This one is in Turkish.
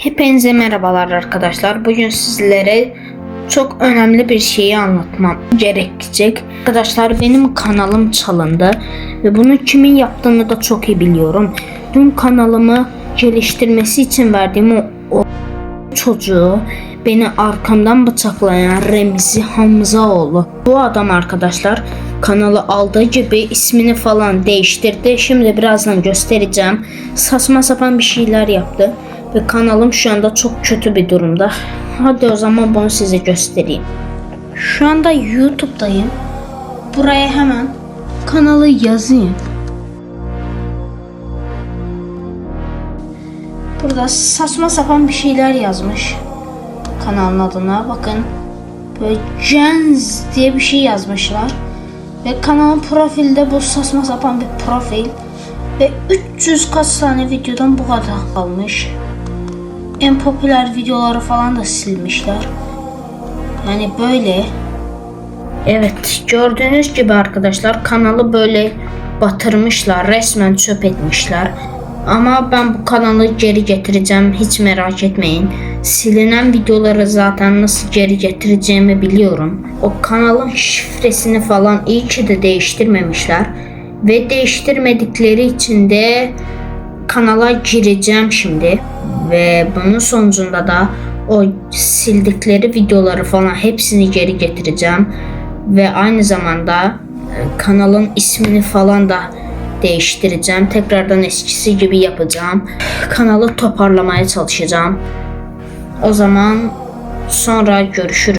Hepinize merhabalar arkadaşlar. Bugün sizlere çok önemli bir şeyi anlatmam gerekecek. Arkadaşlar benim kanalım çalındı ve bunu kimin yaptığını da çok iyi biliyorum. Dün kanalımı geliştirmesi için verdiğim o, o çocuğu beni arkamdan bıçaklayan Remzi Hamzaoğlu. Bu adam arkadaşlar kanalı aldığı gibi ismini falan değiştirdi. Şimdi birazdan göstereceğim. Saçma sapan bir şeyler yaptı. Ve kanalım şu anda çok kötü bir durumda. Hadi o zaman bunu size göstereyim. Şu anda YouTube'dayım. Buraya hemen kanalı yazayım. Burada saçma sapan bir şeyler yazmış. Kanalın adına bakın. Böyle Jens diye bir şey yazmışlar. Ve kanalın profilde bu saçma sapan bir profil. Ve 300 kaç tane videodan bu kadar kalmış. En popüler videoları falan da silmişler. Yani böyle. Evet gördüğünüz gibi arkadaşlar kanalı böyle batırmışlar. Resmen çöp etmişler. Ama ben bu kanalı geri getireceğim. Hiç merak etmeyin. Silinen videoları zaten nasıl geri getireceğimi biliyorum. O kanalın şifresini falan iyi ki de değiştirmemişler. Ve değiştirmedikleri için de kanala gireceğim şimdi. Ve bunun sonucunda da o sildikleri videoları falan hepsini geri getireceğim. Ve aynı zamanda e, kanalın ismini falan da değiştireceğim. Tekrardan eskisi gibi yapacağım. Kanalı toparlamaya çalışacağım. O zaman sonra görüşürüz.